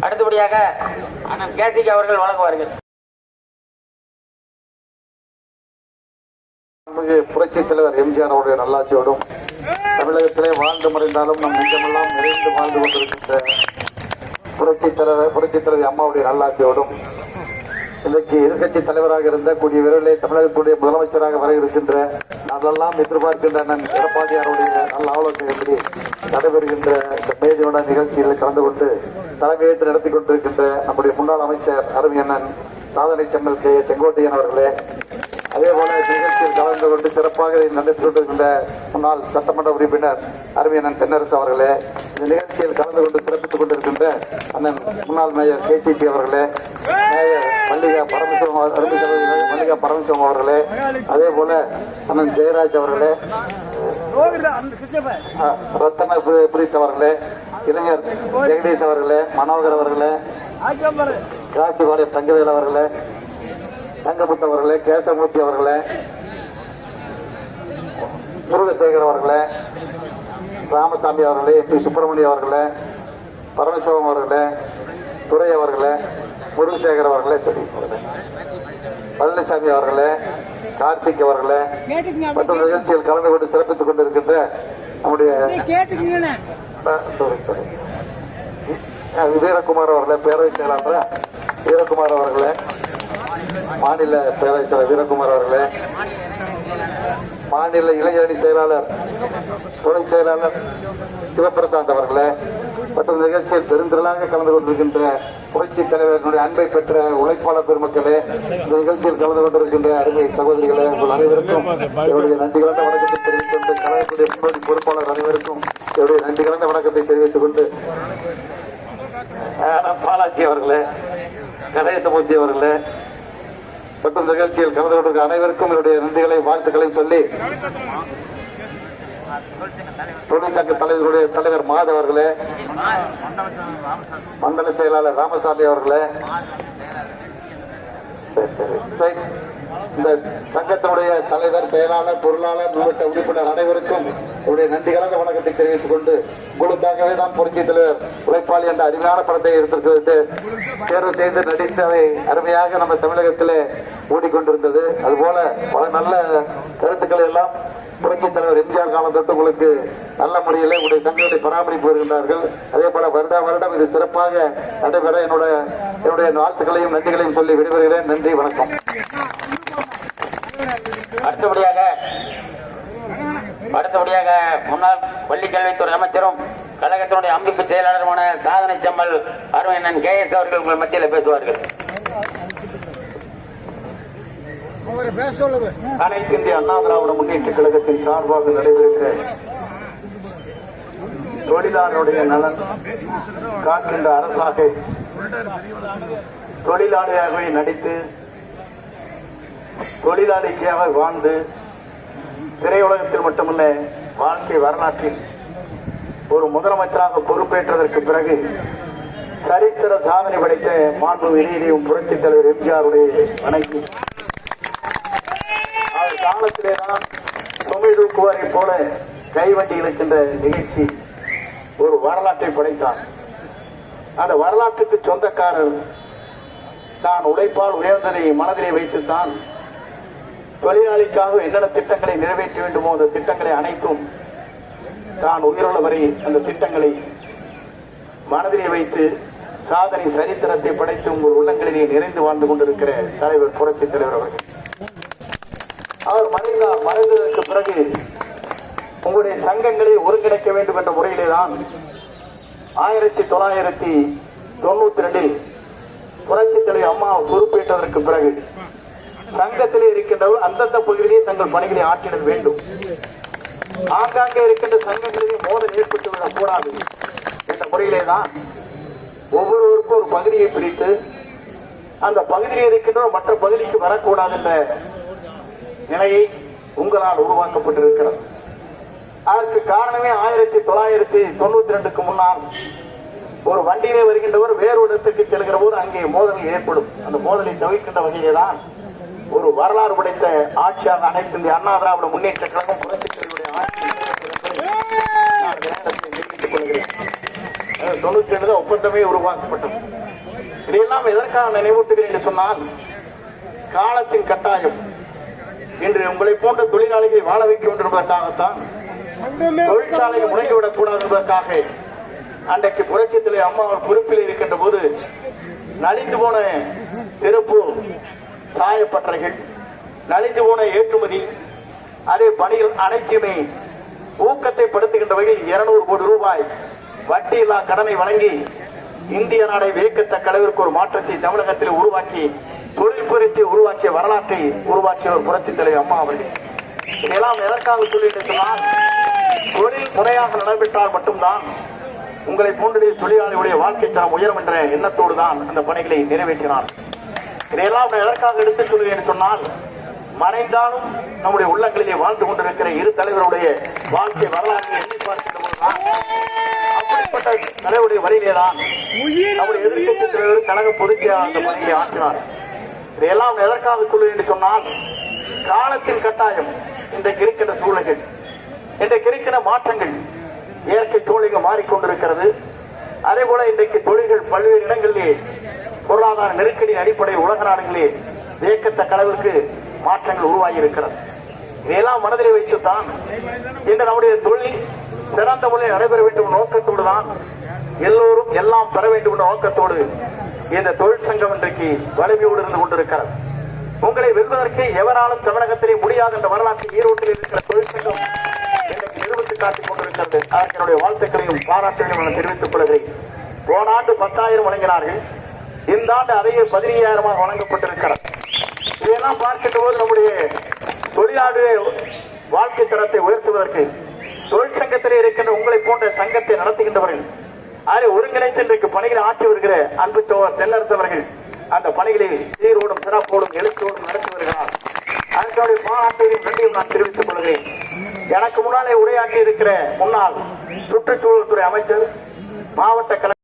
அடுத்தபடியாக அண்ணன் கேசிக் அவர்கள் வழங்குவார்கள். நமது புரட்சி தலைவர் எம்ஜிஆர் அவருடைய நல்லாட்சியோடும் தமிழகத்திலே வாழ்ந்து மறைந்தாலும் நம் நெஞ்சமெல்லாம் நிறைந்து வாழ்ந்து கொண்டிருக்கின்ற புரட்சி தலைவர் புரட்சி தலைவர் அம்மாவுடைய நல்லாட்சியோடும் இன்றைக்கு எதிர்கட்சி தலைவராக இருந்த கூடிய விரைவிலே தமிழகத்துடைய முதலமைச்சராக வர இருக்கின்ற அதெல்லாம் எதிர்பார்க்கின்ற அண்ணன் எடப்பாடியாருடைய நல்ல ஆலோசனைப்படி நடைபெறுகின்ற இந்த மேதியோட நிகழ்ச்சிகளில் கலந்து கொண்டு தலைமையேற்று நடத்தி கொண்டிருக்கின்ற நம்முடைய முன்னாள் அமைச்சர் அருமையண்ணன் சாதனை செம்மல் கே செங்கோட்டையன் அவர்களே. அதே போல நிகழ்ச்சியில் கலந்து கொண்டு சிறப்பாக நடத்தி கொண்டிருக்கின்ற முன்னாள் சட்டமன்ற உறுப்பினர் அருமையண்ணன் தென்னரசு அவர்களே இந்த நிகழ்ச்சியில் கலந்து கொண்டு சிறப்பித்துக் கொண்டிருக்கின்ற அண்ணன் முன்னாள் மேயர் கேசிபி அவர்களே மேயர் மல்லிகா பரமசிவம் அவர்- அருமை சகோதரி மல்லிகா பரமசிவம் அவர்களே அதே போல அண்ணன் ஜெயராஜ் அவர்களே ரத்தன புரீத் அவர்களே இளைஞர் ஜெகதீஷ் அவர்களே மனோகர் அவர்களே காசிபாளையம் தங்கவேல் அவர்களே தங்கமுத்து அவர்களே கேசமூர்த்தி அவர்களே முருகசேகர் அவர்களே ராமசாமி அவர்களே எம் பி சுப்பிரமணியம் அவர்களே பரமசிவம் அவர்களே துரை அவர்களே முருகசேகர் அவர்களே சரி பழனிசாமி அவர்களே கார்த்திக் அவர்களே மற்றும் நிகழ்ச்சியில் கலந்து கொண்டு சிறப்பித்துக் கொண்டிருக்கின்ற நம்முடைய கேட்டுக்கீங்கண்ணே வீரகுமார் அவர்களே பேரவைச் செயலாளர்? வீரகுமார் அவர்களே மாநில பேரவைச் செயலர் வீரகுமார் அவர்களே மாநில இளைஞரணி செயலாளர் துணை செயலாளர் சிவபிரசாந்த் அவர்களே மற்றும் நிகழ்ச்சியில் பெருந்திரளாக கலந்து கொண்டிருக்கின்ற புரட்சி தலைவர்களுடைய அன்பை பெற்ற உழைப்பாளர் பெருமக்களே இந்த நிகழ்ச்சியில் கலந்து கொண்டிருக்கின்ற அருமை சகோதரிகளே உங்கள் அனைவருக்கும் என்னுடைய நன்றி கலந்த வணக்கத்தை தெரிவித்துக் கொண்டு கழகத்துடைய முன்னோடி பொறுப்பாளர் அனைவருக்கும் என்னுடைய நன்றி கலந்த வணக்கத்தை தெரிவித்துக் கொண்டு பாலாஜி அவர்களே கணேசமூர்த்தி அவர்களே மற்றும் நிகழ்ச்சியில் கலந்து கொண்டிருக்கிற அனைவருக்கும் என்னுடைய நன்றிகளை வாழ்த்துக்களை சொல்லி தொழிற்சங்க தலைவருடைய தலைவர் மாதவ் அவர்களே மண்டல செயலாளர் ராமசாமி அவர்களே சரி, சரி. இந்த சங்கத்தினுடைய தலைவர் செயலாளர் பொருளாளர் உள்ளிட்ட உறுப்பினர் அனைவருக்கும் என்னுடைய நன்றி கலந்த வணக்கத்தை தெரிவித்துக் கொண்டு உங்களுக்காகவே தான் புரட்சி தலைவர் உழைப்பாளி என்ற அருமையான படத்தை எடுத்திருக்கிறது. தேர்வு செய்து நடித்து அதை அருமையாக நம்ம தமிழகத்திலே ஓடிக்கொண்டிருந்தது. அதுபோல பல நல்ல கருத்துக்களை எல்லாம் புரட்சி தலைவர் எம்ஜிஆர் காலம் உங்களுக்கு நல்ல முறையில் உங்களுடைய சங்கத்தை பராமரிப்பு வருகின்றார்கள். அதே போல வருடா வருடம் இது சிறப்பாக நடைபெற என்னுடைய என்னுடைய வாழ்த்துக்களையும் நன்றிகளையும் சொல்லி விடைபெறுகிறேன். நன்றி வணக்கம். அடுத்தபடியாக அடுத்தபடியாக முன்னாள் பள்ளிக்கல்வித்துறை அமைச்சரும் கழகத்தினுடைய அமைப்பு செயலாளருமான சாதனை செம்மல் அருமையண்ணன் கே எஸ் அவர்கள் உங்கள் மத்தியில் பேசுவார்கள். அனைத்து இந்திய அண்ணா திராவிட முன்னேற்ற கழகத்தின் சார்பாக நடைபெறுகிற தொழிலாளருடைய நலன் காக்கின்ற அரசாக தொழிலாளியாகவே நடித்து தொழிலாளிக்காக வாழ்ந்து திரையுலகத்தில் மட்டுமல்ல வாழ்க்கை வரலாற்றில் ஒரு முதலமைச்சராக பொறுப்பேற்றதற்கு பிறகு சரித்திர சாதனை படைத்த மாண்பு வெளியிடையும் புரட்சி தலைவர் எம்ஜிஆருடைய வணங்கி அவர் காலத்திலேதான் சுமை தூக்குவாரை போல கைவண்டி இழுக்கின்ற நிகழ்ச்சி ஒரு வரலாற்றை படைத்தார். அந்த வரலாற்றுக்கு சொந்தக்காரர் தான் உழைப்பால் உயர்ந்ததை மனதிலே வைத்துத்தான் தொழிலாளிக்காக என்னென்ன திட்டங்களை நிறைவேற்ற வேண்டுமோ அந்த திட்டங்களை அனைத்தும் தான் உயிருள்ள வரை அந்த திட்டங்களை மனதிலே வைத்து சாதனை சரித்திரத்தை படைத்து உங்கள் உள்ளங்களிலே நிறைந்து வாழ்ந்து கொண்டிருக்கிற தலைவர் புரட்சி தலைவர் அவர்கள். அவர் மறைந்தார் மறைந்ததற்கு பிறகு உங்களுடைய சங்கங்களை ஒருங்கிணைக்க வேண்டும் என்ற முறையிலே தான் ஆயிரத்தி தொள்ளாயிரத்தி தொண்ணூத்தி ரெண்டில் புரட்சித் தலைவர் அம்மா பொறுப்பேற்றதற்கு பிறகு சங்கத்திலே இருக்கின்றவர் அந்தந்த பகுதியிலே தங்கள் பணிகளை ஆற்றிட வேண்டும். ஆங்காங்கே இருக்கின்ற சங்கங்களிலே மோதல் ஏற்பட்டு விடக்கூடாது என்ற முறையிலே தான் ஒவ்வொருவருக்கும் ஒரு பகுதியை பிரித்து அந்த பகுதியில் இருக்கின்றவர் மற்ற பகுதிக்கு வரக்கூடாது என்ற நிலையை உங்களால் உருவாக்கப்பட்டிருக்கிறது. அதற்கு காரணமே ஆயிரத்தி தொள்ளாயிரத்தி தொண்ணூத்தி ரெண்டுக்கு முன்னால் ஒரு வண்டியிலே வருகின்றவர் வேறு இடத்துக்கு செல்கிற போது அங்கே மோதல் ஏற்படும். அந்த மோதலை தவிர்க்கின்ற வகையிலே தான் ஒரு வரலாறு படைத்த ஆட்சியாக அனைத்து இந்திய அண்ணா திராவிட முன்னேற்ற கழகம் புரட்சித் ஆட்சி தொண்ணூத்தி ரெண்டு ஒப்பந்தமே உருவாக்கப்பட்டது. இதையெல்லாம் எதற்காக நினைவூட்டுகிறேன் என்று சொன்னால் காலத்தின் கட்டாயம். இன்று உங்களை போன்ற தொழிலாளிகளை வாழ வைக்க வேண்டும் என்பதற்காகத்தான் தொழிற்சாலையை முடங்கிவிடக் கூடாது என்பதற்காக அன்றைக்கு புரட்சித்திலே அம்மா அவர் பொறுப்பில் இருக்கின்ற போது நலிந்து போன திருப்பூர் சாயப்பட்டறைகள் நலிந்து போன ஏற்றுமதி அதே பணிகள் அனைத்துமே ஊக்கத்தை படுத்துகின்ற வகையில் இருநூறு கோடி ரூபாய். வட்டியில்லா கடனை வழங்கி இந்திய நாடை வியக்கத்தக்க அளவிற்கு ஒரு மாற்றத்தை தமிழகத்தில் உருவாக்கி தொழில் புரட்சி உருவாக்கிய வரலாற்றை உருவாக்கிய ஒரு புரட்சி தலைவர் அம்மா அவர்கள். இதெல்லாம் எதற்காக சொல்லிட்டு தொழில் முறையாக நடைபெற்றால் மட்டும்தான் உங்களை போன்ற தொழிலாளியுடைய வாழ்க்கை தரம் உயரும் என்ற எண்ணத்தோடு தான் அந்த பணிகளை நிறைவேற்றினார் இதையெல்லாம் நான் எதற்காக எடுத்துச் சொல்கிறேன் சொன்னால் மறைந்தாலும் நம்முடைய உள்ளங்களிலே வாழ்ந்து கொண்டிருக்கிற இரு தலைவருடைய வாழ்க்கை வரலாற்றை எண்ணி பார்க்கின்றபோதுதான் அப்படிப்பட்ட தலைவருடைய வரியிலேதான் நம்முடைய எதிர்கட்சி தலைவர் கழக பொதுச் அந்த பணியை ஆற்றினார். இதையெல்லாம் நான் எதற்காக சொல்கிறேன் என்று சொன்னால் காலத்தின் கட்டாயம் இன்றைக்கு இருக்கின்ற சூழல்கள் இன்றைக்கு இருக்கின்ற மாற்றங்கள் இயற்கை சூழல் மாறிக்கொண்டிருக்கிறது. அதே போல இன்றைக்கு தொழில்கள் பல்வேறு இடங்களிலே பொருளாதார நெருக்கடியின் அடிப்படையில் உலக நாடுகளிலே வியக்கத்தக்க அளவிற்கு மாற்றங்கள் உருவாகி இருக்கிறது இதையெல்லாம் மனதில் வைத்துத்தான் இன்று நம்முடைய தொழில் சிறந்த முறையில் நடைபெற வேண்டும் என்ற நோக்கத்தோடு தான் எல்லோரும் எல்லாம் பெற வேண்டும் என்ற நோக்கத்தோடு இந்த தொழிற்சங்கம் இன்றைக்கு வலிமையோடு இருந்து கொண்டிருக்கிறது. உங்களை வெல்வதற்கு எவராலும் தமிழகத்திலே முடியாது என்ற வரலாற்று ஈரோட்டில் இருக்கிற தொழிற்சங்கம் காட்டிக் கொண்டிருக்கிறது அதற்கு என்னுடைய வாழ்த்துக்களையும் பாராட்டுகளையும் நான் தெரிவித்துக் கொள்கிறேன். போன ஆண்டு பத்தாயிரம் வழங்கினார்கள். இந்த ஆண்டு அதையே பதினையாயிரமாக வழங்கப்பட்டிருக்கிறது. இதெல்லாம் பார்க்கின்ற போது நம்முடைய தொழிலாளர் வாழ்க்கை தரத்தை உயர்த்துவதற்கு தொழிற்சங்கத்திலே இருக்கின்ற உங்களை போன்ற சங்கத்தை நடத்துகின்றவர்கள் அதில் ஒருங்கிணைத்து இன்றைக்கு பணிகளை ஆற்றி வருகிற அன்பு சோழர் தென்னரசவர்கள் அந்த பணிகளை சீரோடும் சிறப்போடும் எழுத்தோடும் நடத்தி வருகிறார். அதனுடைய பாராட்டையும் நன்றியும் நான் தெரிவித்துக் கொள்கிறேன். எனக்கு முன்னாலே உரையாற்றி இருக்கிற முன்னாள் சுற்றுச்சூழல் துறை அமைச்சர் மாவட்ட கல